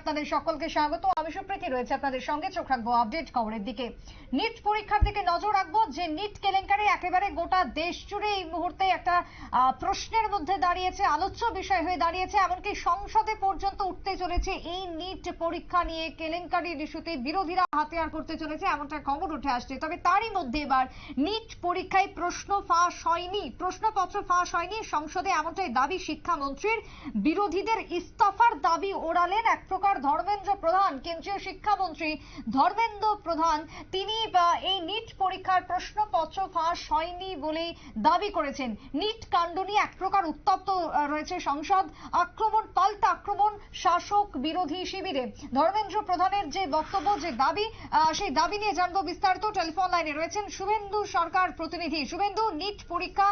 আপনাদের সকলকে স্বাগত। আমি সুপ্রীতি, রয়েছে আপনাদের সঙ্গে। চোখ রাখব আপডেট খবরের দিকে। নিট পরীক্ষার দিকে নজর রাখব। যে নিট কেলেঙ্কারি একেবারে গোটা দেশ জুড়ে এই মুহূর্তে একটা প্রশ্নের মধ্যে দাঁড়িয়েছে, আলোচ্য বিষয় হয়ে দাঁড়িয়েছে, এমনকি সংসদে পর্যন্ত উঠতে চলেছে এই নিট পরীক্ষা নিয়ে কেলেঙ্কারির ইস্যুতে বিরোধীরা হাতিয়ার করতে চলেছে, এমনটা খবর উঠে আসছে। তবে তারই মধ্যে এবার নিট পরীক্ষায় প্রশ্ন ফাঁস হয়নি, প্রশ্নপত্র ফাঁস হয়নি। সংসদে এমনটাই দাবি শিক্ষামন্ত্রীর। বিরোধীদের ইস্তফার দাবি ওড়ালেন এক প্রকার ধর্মেন্দ্র প্রধান, কেন্দ্রীয় শিক্ষামন্ত্রী ধর্মেন্দ্র প্রধান, তিনি এই নিট পরীক্ষার প্রশ্নপত্র ফাঁস হয়নি বলে দাবি করেছেন। নিট কাণ্ড নিয়ে এক প্রকার উত্তপ্ত রয়েছে সংসদ। আক্রমণ, পাল্টা আক্রমণ শাসক বিরোধী শিবিরে। ধর্মেন্দ্র প্রধানের যে বক্তব্য, যে দাবি সেই দাবি নিয়ে জানব বিস্তারিত। টেলিফোন লাইনে রয়েছেন শুভেন্দু সরকার প্রতিনিধি। শুভেন্দু, নিট পরীক্ষা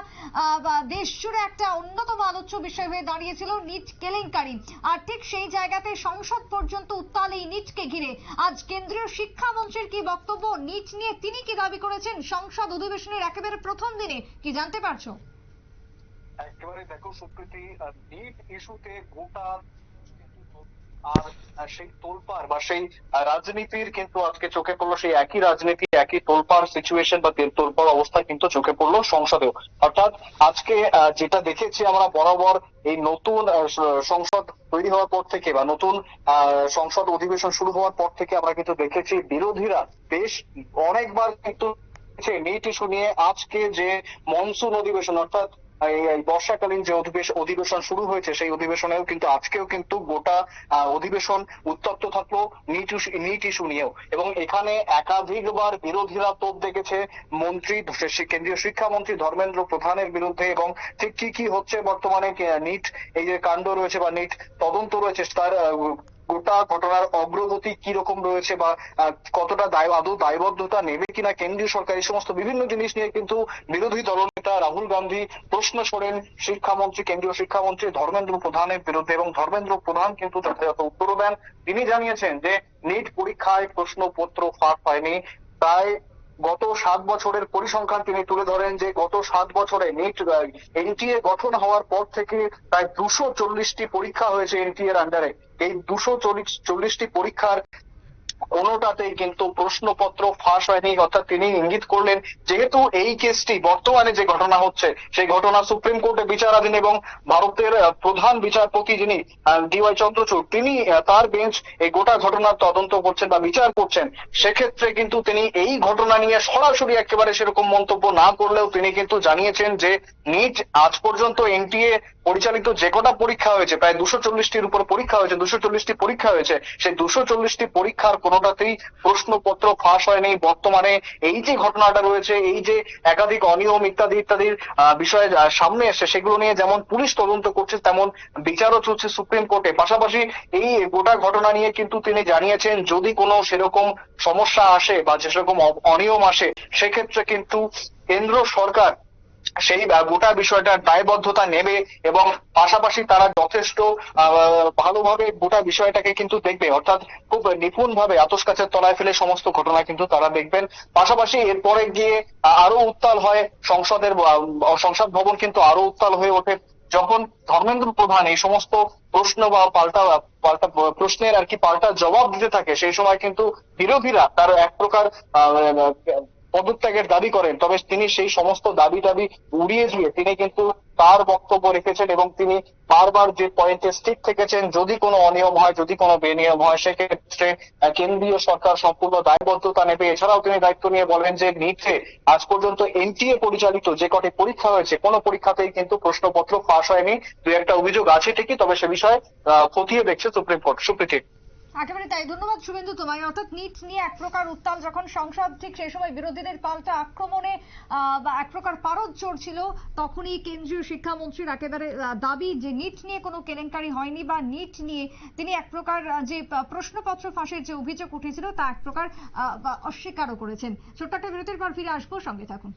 দেশ জুড়ে একটা অন্যতম আলোচ্য বিষয় হয়ে দাঁড়িয়েছিল নিট কেলেঙ্কারি। আর ঠিক সেই জায়গাতে সংসদ পর্যন্ত উত্তাল এই নিটকে ঘিরে। আজ কেন্দ্রীয় শিক্ষামন্ত্রীর কি বক্তব্য, নিট নিয়ে তিনি কি দাবি করেছেন, সংসদ অধিবেশনের একেবারে প্রথম দিনে, কি জানতে পারছ? একেবারে দেখো, সুপ্রীতি নিট ইস্যুতে গোটা আর সেই তোলপাড় বা সেই রাজনীতির কিন্তু আজকে চোখে পড়ল, সেই একই রাজনীতি, একই তোলপাড় সিচুয়েশন বা তেল, তোলপাড় অবস্থা কিন্তু চোখে পড়ল সংসদেও। অর্থাৎ আজকে যেটা দেখেছি আমরা বরাবর এই নতুন সংসদ তৈরি হওয়ার পর থেকে বা নতুন সংসদ অধিবেশন শুরু হওয়ার পর থেকে আমরা কিন্তু দেখেছি বিরোধীরা বেশ অনেকবার কিন্তু নিট ইস্যু নিয়ে আজকে যে মনসুন অধিবেশন, অর্থাৎ এই বর্ষাকালীন যে অধিবেশন অধিবেশন শুরু হয়েছে, সেই অধিবেশনেও কিন্তু আজকেও কিন্তু গোটা অধিবেশন উত্তপ্ত থাকল নিট ইস্যু নিয়েও। এবং এখানে একাধিকবার বিরোধীরা তোপ দেখেছে মন্ত্রী কেন্দ্রীয় শিক্ষামন্ত্রী ধর্মেন্দ্র প্রধানের বিরুদ্ধে এবং ঠিক কি কি হচ্ছে বর্তমানে নিট, এই যে কাণ্ড রয়েছে বা নিট তদন্ত রয়েছে, তার গোটা ঘটনার অগ্রগতি কি রকম রয়েছে বা কতটা দায়, আদৌ দায়বদ্ধতা নেবে কিনা কেন্দ্রীয় সরকার এই সমস্ত বিভিন্ন জিনিস নিয়ে কিন্তু বিরোধী দলনেতা রাহুল গান্ধী প্রশ্ন করেন। শিক্ষামন্ত্রী, কেন্দ্রীয় শিক্ষামন্ত্রী ধর্মেন্দ্র প্রধানের বিরুদ্ধে এবং ধর্মেন্দ্র প্রধান কিন্তু যথাযথ উত্তরও দেন। তিনি জানিয়েছেন যে নিট পরীক্ষায় প্রশ্নপত্র ফাঁক হয়নি প্রায় গত সাত বছরের পরিসংখ্যান তিনি তুলে ধরেন যে গত সাত বছরে নিট এনটিএ গঠন হওয়ার পর থেকে প্রায় দুশো চল্লিশটি পরীক্ষা হয়েছে এনটিএর এর আন্ডারে এই দুশো চল্লিশ, চল্লিশটি পরীক্ষার কোনোটাতেই কিন্তু প্রশ্নপত্র ফাঁস হয়নি, অর্থাৎ তিনি ইঙ্গিত করলেন যেহেতু এই কেসটি বর্তমানে যে ঘটনা হচ্ছে, সেই ঘটনা সুপ্রিম কোর্টে বিচারাধীন এবং ভারতের প্রধান বিচারপতি যিনি ডিওয়াই চন্দ্রচূড়, তিনি তার বেঞ্চ এই গোটা ঘটনার তদন্ত করছেন বা বিচার করছেন। সেক্ষেত্রে কিন্তু তিনি এই ঘটনা নিয়ে সরাসরি একেবারে সেরকম মন্তব্য না করলেও তিনি কিন্তু জানিয়েছেন যে নিজ আজ পর্যন্ত এনটিএ পরিচালিত যে কটা পরীক্ষা হয়েছে, প্রায় দুশো চল্লিশটির উপর পরীক্ষা হয়েছে, দুশো চল্লিশটি পরীক্ষা হয়েছে, সেই দুশো চল্লিশটি পরীক্ষার কোনোটাতেই প্রশ্নপত্র ফাঁস হয়নি। বর্তমানে এই যে ঘটনাটা রয়েছে, এই যে একাধিক অনিয়ম ইত্যাদি ইত্যাদির বিষয়ে সামনে এসছে, সেগুলো নিয়ে যেমন পুলিশ তদন্ত করছে, তেমন বিচারও চলছে সুপ্রিম কোর্টে। পাশাপাশি এই গোটা ঘটনা নিয়ে কিন্তু তিনি জানিয়েছেন, যদি কোনো সেরকম সমস্যা আসে বা সেরকম অনিয়ম আসে, সেক্ষেত্রে কিন্তু কেন্দ্র সরকার সেই গোটা বিষয়টার দায়বদ্ধতা নেবে এবং পাশাপাশি তারা যথেষ্ট ভালোভাবে গোটা বিষয়টাকে কিন্তু দেখবে। অর্থাৎ খুব নিপুণ ভাবে আতস কাছের তলায় ফেলে সমস্ত ঘটনা কিন্তু তারা দেখবেন। পাশাপাশি এরপরে গিয়ে আরও উত্তাল হয় সংসদের সংসদ ভবন কিন্তু আরও উত্তাল হয়ে ওঠে। যখন ধর্মেন্দ্র প্রধান এই সমস্ত প্রশ্ন বা পাল্টা পাল্টা প্রশ্নের আর কি পাল্টা জবাব দিতে থাকে, সেই সময় কিন্তু বিরোধীরা তার এক প্রকার পদত্যাগের দাবি করেন, তবে তিনি সেই সমস্ত দাবি দাবি উড়িয়ে দিয়ে তিনি কিন্তু তার বক্তব্য রেখেছেন এবং তিনি বারবার যে পয়েন্টে স্থির থেকেছেন, যদি কোনো অনিয়ম হয়, যদি কোনো বেনিয়ম হয়, সেক্ষেত্রে কেন্দ্রীয় সরকার সম্পূর্ণ দায়বদ্ধতা নেবে। এছাড়াও তিনি দায়িত্ব নিয়ে বলেন যে, নিচে আজ পর্যন্ত এনটিএ পরিচালিত যে কটি পরীক্ষা হয়েছে, কোনো পরীক্ষাতেই কিন্তু প্রশ্নপত্র ফাঁস হয়নি। দুই একটা অভিযোগ আছে ঠিকই, তবে সে বিষয়ে খতিয়ে দেখছে সুপ্রিম কোর্ট সুপ্রীতি একেবারে তাই। ধন্যবাদ শুভেন্দু তোমায়। অর্থাৎ নিট নিয়ে এক প্রকার উত্তাল যখন সংসদ, ঠিক সেই সময় বিরোধীদের পাল্টা আক্রমণে বা এক প্রকার পারদ চড়ছিল, তখনই কেন্দ্রীয় শিক্ষামন্ত্রীর একেবারে দাবি যে নিট নিয়ে কোনো কেলেঙ্কারি হয়নি বা নিট নিয়ে তিনি এক প্রকার যে প্রশ্নপত্র ফাঁসের যে অভিযোগ উঠেছিল তা এক প্রকার অস্বীকারও করেছেন। ছোট্ট একটা বিরতির পর ফিরে আসব। সঙ্গে থাকুন।